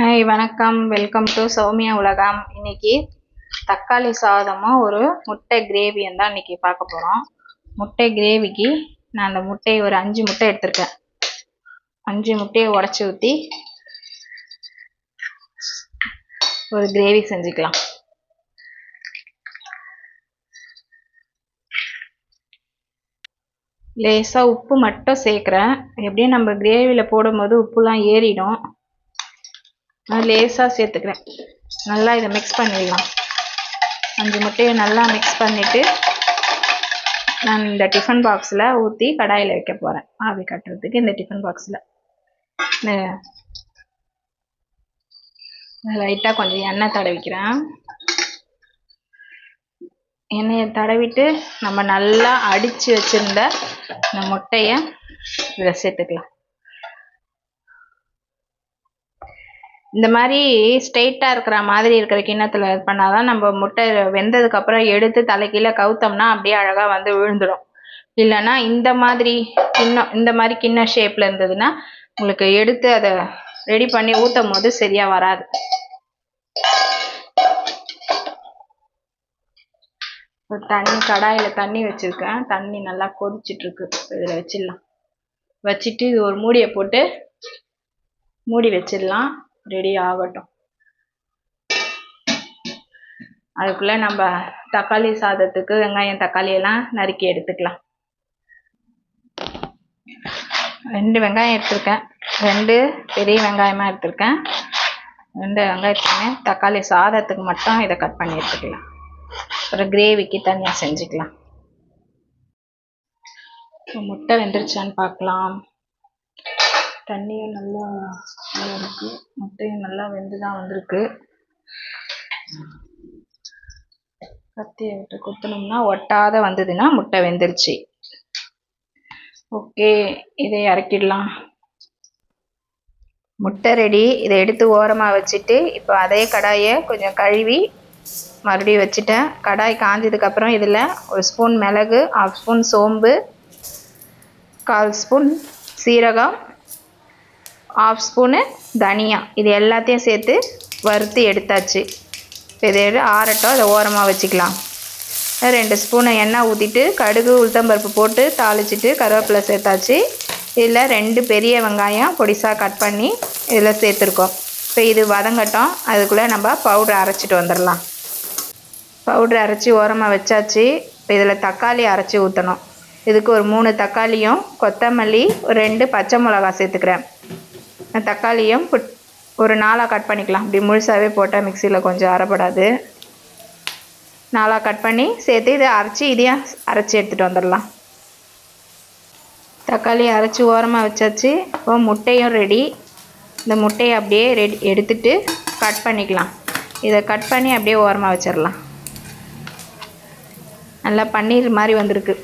Hi வணக்கம். Welcome to Soumya உலகம் இன்னைக்கு தக்காளி சாதமும் ஒரு முட்டை கிரேவியும் தான் இன்னைக்கு பார்க்க போகிறோம் முட்டை கிரேவிக்கு நான் அந்த முட்டையை ஒரு அஞ்சு முட்டை எடுத்திருக்கேன். அஞ்சு முட்டையை உடச்சி ஊற்றி ஒரு கிரேவி செஞ்சுக்கலாம். லேசாக உப்பு மட்டும் சேர்க்குறேன். எப்படியும் நம்ம கிரேவியில் போடும்போது உப்புலாம் ஏறிடும். நான் லேசாக சேர்த்துக்கிறேன். நல்லா இதை மிக்ஸ் பண்ணிடலாம். அஞ்சு முட்டையை நல்லா மிக்ஸ் பண்ணிவிட்டு நான் இந்த டிஃபன் பாக்ஸில் ஊற்றி கடாயில் வைக்க போகிறேன் ஆவி கட்டுறதுக்கு இந்த டிஃபன் பாக்ஸில் லைட்டாக கொஞ்சம் எண்ணெய் தடவிக்கிறேன். எண்ணெயை தடவிட்டு நம்ம நல்லா அடித்து வச்சுருந்த இந்த முட்டையை இதில் சேர்த்துக்கலாம். இந்த மாதிரி ஸ்ட்ரெயிட்டாக இருக்கிற மாதிரி இருக்கிற கிண்ணத்தில் இது பண்ணால் தான் நம்ம முட்டை வெந்ததுக்கப்புறம் எடுத்து தலைக்கீழே கவுத்தோம்னா அப்படியே அழகாக வந்து விழுந்துடும் இல்லைன்னா இந்த மாதிரி கிண்ணம் இந்த மாதிரி கிண்ண ஷேப்பில் இருந்ததுன்னா உங்களுக்கு எடுத்து அதை ரெடி பண்ணி ஊற்றும் போது சரியாக வராது. ஒரு தண்ணி கடாயில் தண்ணி வச்சுருக்கேன். தண்ணி நல்லா கொதிச்சிட்ருக்கு இதில் வச்சிடலாம். வச்சுட்டு இது ஒரு மூடியை போட்டு மூடி வச்சிடலாம். ரெடி ஆகட்டும். அதுக்குள்ளே நம்ம தக்காளி சாதத்துக்கு வெங்காயம் தக்காளி எல்லாம் நறுக்கி எடுத்துக்கலாம். ரெண்டு வெங்காயம் எடுத்திருக்கேன். ரெண்டு பெரிய வெங்காயமாக எடுத்திருக்கேன். ரெண்டு வெங்காயத்தையுமே தக்காளி சாதத்துக்கு மட்டும் இதை கட் பண்ணி எடுத்துக்கலாம். அப்புறம் கிரேவிக்கு தனியாக செஞ்சுக்கலாம். முட்டை வெந்துருச்சான்னு பார்க்கலாம். தண்ணியும் நல்லா இருக்குது இருக்கு. முட்டையும் நல்லா வெந்து தான் வந்திருக்கு. கத்தியை விட்டு குத்தினோம்னா ஒட்டாத வந்ததுன்னா முட்டை வெந்துருச்சு. ஓகே இதை இறக்கிடலாம். முட்டை ரெடி இதை எடுத்து ஓரமாக வச்சுட்டு இப்போ அதே கடாயை கொஞ்சம் கழுவி மறுபடியும் வச்சுட்டேன். கடாய் காஞ்சதுக்கப்புறம் இதில் ஒரு ஸ்பூன் மிளகு ஆஃப் ஸ்பூன் சோம்பு கால் ஸ்பூன் சீரகம் ஆஃப் ஸ்பூனு தனியா. இது எல்லாத்தையும் சேர்த்து வறுத்து எடுத்தாச்சு. இப்போ இதை ஆறட்டும் அதை ஓரமாக வச்சுக்கலாம். ரெண்டு ஸ்பூனை எண்ணெய் ஊற்றிட்டு கடுகு உளுத்தம்பருப்பு போட்டு தாளிச்சிட்டு கருவேப்பிலை சேர்த்தாச்சு. இதில் ரெண்டு பெரிய வெங்காயம் பொடிசாக கட் பண்ணி இதில் சேர்த்துருக்கோம். இப்போ இது வதங்கட்டும். அதுக்குள்ளே நம்ம பவுடர் அரைச்சிட்டு வந்துடலாம். பவுட்ரு அரைச்சி ஓரமாக வச்சாச்சு. இப்போ இதில் தக்காளி அரைச்சி ஊற்றணும் இதுக்கு ஒரு மூணு தக்காளியும் கொத்தமல்லி ரெண்டு பச்சை மிளகா சேர்த்துக்கிறேன். தக்காளியும் புட் ஒரு நாளாக கட் பண்ணிக்கலாம். இப்படி முழுசாகவே போட்டால் மிக்சியில் கொஞ்சம் அரைப்படாது. நாளாக கட் பண்ணி சேர்த்து இதை அரைச்சி இதையும் அரைச்சி எடுத்துகிட்டு வந்துடலாம். தக்காளி அரைச்சி ஓரமாக வச்சாச்சு. இப்போ முட்டையும் ரெடி இந்த முட்டையை அப்படியே ரெடி எடுத்துட்டு கட் பண்ணிக்கலாம். இதை கட் பண்ணி அப்படியே ஓரமாக வச்சிடலாம். நல்லா பன்னீர் மாதிரி வந்திருக்கு.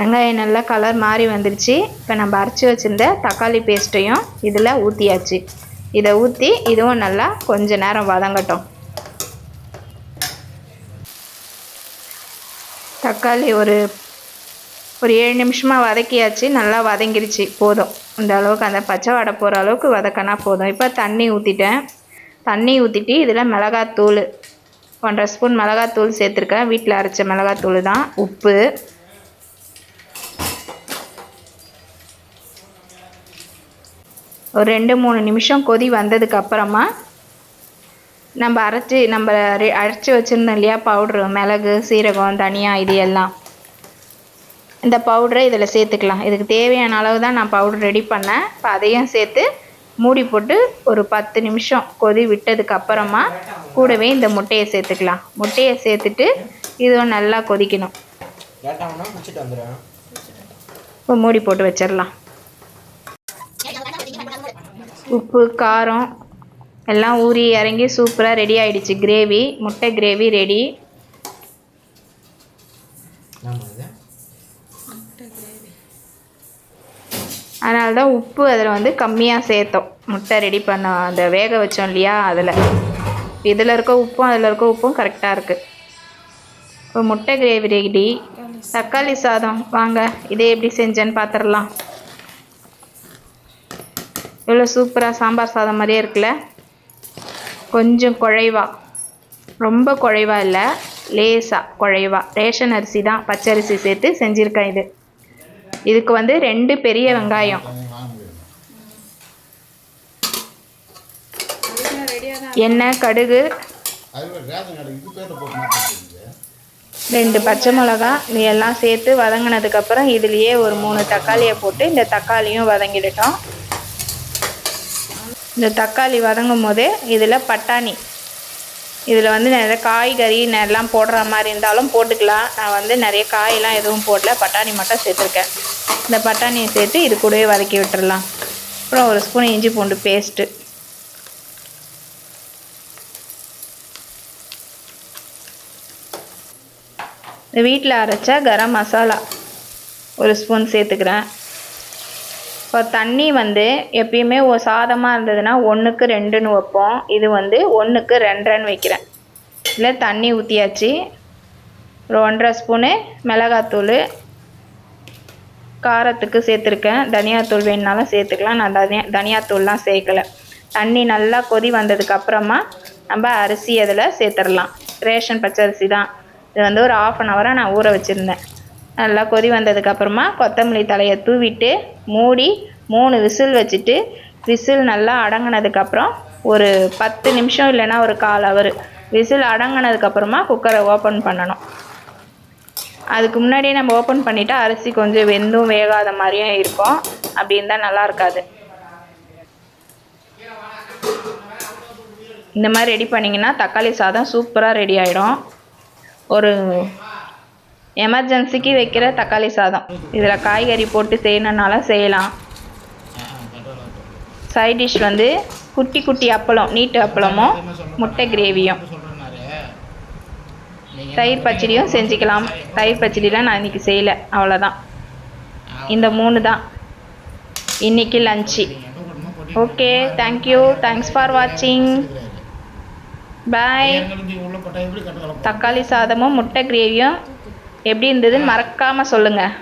வெங்காயம் நல்லா கலர் மாறி வந்துருச்சு. இப்போ நம்ம அரைச்சி வச்சுருந்த தக்காளி பேஸ்ட்டையும் இதில் ஊற்றியாச்சு இதை ஊற்றி இதுவும் நல்லா கொஞ்ச நேரம் வதங்கட்டும். தக்காளி ஒரு ஒரு ஏழு நிமிஷமாக வதக்கியாச்சு. நல்லா வதங்கிருச்சு. போதும். இந்த அளவுக்கு அந்த பச்சை வடை போகிற அளவுக்கு வதக்கினா போதும். இப்போ தண்ணி ஊற்றிட்டேன் தண்ணி ஊற்றிட்டு இதில் மிளகாத்தூள் ஒன்றரை ஸ்பூன் மிளகாத்தூள் சேர்த்துருக்கேன். வீட்டில் அரைச்ச மிளகாத்தூள் தான். உப்பு ஒரு ரெண்டு மூணு நிமிஷம் கொதி வந்ததுக்கு அப்புறமா நம்ம அரைச்சி நம்ம அரைச்சி வச்சுருந்தோம் இல்லையா பவுட்ரு மிளகு சீரகம் தனியா இது எல்லாம். இந்த பவுட்ரை இதில் சேர்த்துக்கலாம். இதுக்கு தேவையான அளவு தான் நான் பவுட்ரு ரெடி பண்ணேன். இப்போ அதையும் சேர்த்து மூடி போட்டு ஒரு பத்து நிமிஷம் கொதி விட்டதுக்கு அப்புறமா கூடவே இந்த முட்டையை சேர்த்துக்கலாம். முட்டையை சேர்த்துட்டு இதுவும் நல்லா கொதிக்கணும். இப்போ மூடி போட்டு வச்சிடலாம். உப்பு காரம் எல்லாம் ஊறி இறங்கி சூப்பராக ரெடி ஆகிடுச்சு கிரேவி முட்டை கிரேவி ரெடி அதனால தான் உப்பு அதில் வந்து கம்மியாக சேர்த்தோம். முட்டை ரெடி பண்ண அந்த வேக வச்சோம் இல்லையா அதில். இதில் இருக்க உப்பும் அதில் இருக்க உப்பும் கரெக்டாக இருக்குது இப்போ முட்டை கிரேவி ரெடி தக்காளி சாதம். வாங்க இதே எப்படி செஞ்சேன்னு பார்த்துடலாம் இவ்வளோ சூப்பராக சாம்பார் சாதம் மாதிரியே இருக்குல்ல? கொஞ்சம் குழைவா. ரொம்ப குழைவா இல்லை லேசாக குழைவா. ரேஷன் அரிசி தான் பச்சரிசி சேர்த்து செஞ்சுருக்கேன் இது. இதுக்கு வந்து ரெண்டு பெரிய வெங்காயம். எண்ணெய் கடுகு. ரெண்டு பச்சை மிளகா இது எல்லாம் சேர்த்து வதங்கினதுக்கப்புறம் இதுலேயே ஒரு மூணு தக்காளியை போட்டு இந்த தக்காளியும் வதங்கிடட்டும். இந்த தக்காளி வதங்கும் போதே இதில் பட்டாணி. இதில் வந்து நிறைய காய்கறி எல்லாம் போடுற மாதிரி இருந்தாலும் போட்டுக்கலாம். நான் வந்து நிறைய காயெல்லாம் எதுவும் போடல. பட்டாணி மட்டும் சேர்த்துருக்கேன். இந்த பட்டாணியை சேர்த்து இது கூடவே வதக்கி விட்டுறலாம். அப்புறம் ஒரு ஸ்பூன் இஞ்சி பூண்டு பேஸ்ட்டு. இந்த வீட்டில் அரைச்ச கரம் மசாலா ஒரு ஸ்பூன் சேர்த்துக்கிறேன். இப்போ தண்ணி வந்து எப்பயுமே ஒரு சாதமாக இருந்ததுன்னா ஒன்றுக்கு ரெண்டுன்னு வைப்போம். இது வந்து ஒன்றுக்கு ரெண்டரைன்னு வைக்கிறேன். இல்லை தண்ணி ஊற்றியாச்சு ஒரு ஒன்றரை ஸ்பூனு மிளகாத்தூள். காரத்துக்கு சேர்த்துருக்கேன். தனியாத்தூள் வேணுனாலும் சேர்த்துக்கலாம். நான் தனியா தனியாத்தூள்லாம் சேர்க்கலை. தண்ணி நல்லா கொதி வந்ததுக்கப்புறமா நம்ம அரிசி அதில் சேர்த்துடலாம் ரேஷன் பச்சரிசி தான். இது வந்து ஒரு ஆஃப் அன் ஹவராக நான் ஊற வச்சுருந்தேன். நல்லா கொதி வந்ததுக்கப்புறமா கொத்தமல்லி தலையை தூவிட்டு மூடி மூணு விசில் வச்சுட்டு விசில் நல்லா அடங்கினதுக்கப்புறம் ஒரு பத்து நிமிஷம் இல்லைன்னா ஒரு கால் அவர் விசில் அடங்கினதுக்கப்புறமா குக்கரை ஓப்பன் பண்ணணும். அதுக்கு முன்னாடியே நம்ம ஓப்பன் பண்ணிட்டா அரிசி கொஞ்சம் வெந்தும் வேகாத மாதிரியும் இருக்கும். அப்படி இருந்தால் நல்லா இருக்காது. இந்த மாதிரி ரெடி பண்ணிங்கன்னா தக்காளி சாதம் சூப்பராக ரெடி ஆகிடும் ஒரு எமர்ஜென்சிக்கு வைக்கிற தக்காளி சாதம். இதில் காய்கறி போட்டு செய்யணுன்னாலும் செய்யலாம். சைட் டிஷ் வந்து குட்டி குட்டி அப்பளம் நீட்டு அப்பளமும் முட்டை கிரேவியும் தயிர் பச்சடியும் செஞ்சுக்கலாம். தயிர் பச்சடிலாம் நான் இன்றைக்கி செய்யலை அவ்வளோதான் இந்த மூணு தான். இன்றைக்கி lunch okay thank you thanks for வாட்சிங் பாய் தக்காளி சாதமும் முட்டை கிரேவியும் எப்படி இருந்ததுன்னு மறக்காமல் சொல்லுங்கள்